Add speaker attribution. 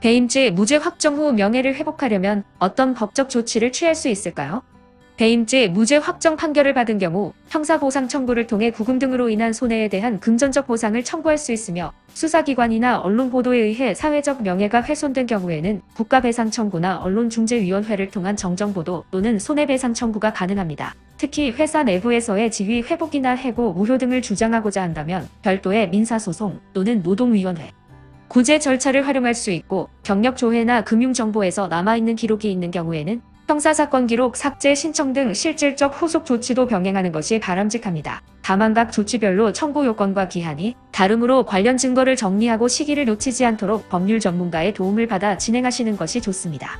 Speaker 1: 배임죄 무죄 확정 후 명예를 회복하려면 어떤 법적 조치를 취할 수 있을까요? 배임죄 무죄 확정 판결을 받은 경우 형사보상 청구를 통해 구금 등으로 인한 손해에 대한 금전적 보상을 청구할 수 있으며 수사기관이나 언론 보도에 의해 사회적 명예가 훼손된 경우에는 국가배상 청구나 언론중재위원회를 통한 정정보도 또는 손해배상 청구가 가능합니다. 특히 회사 내부에서의 지위 회복이나 해고, 무효 등을 주장하고자 한다면 별도의 민사소송 또는 노동위원회, 구제 절차를 활용할 수 있고 경력 조회나 금융 정보에서 남아있는 기록이 있는 경우에는 형사사건 기록 삭제 신청 등 실질적 후속 조치도 병행하는 것이 바람직합니다. 다만 각 조치별로 청구 요건과 기한이 다르므로 관련 증거를 정리하고 시기를 놓치지 않도록 법률 전문가의 도움을 받아 진행하시는 것이 좋습니다.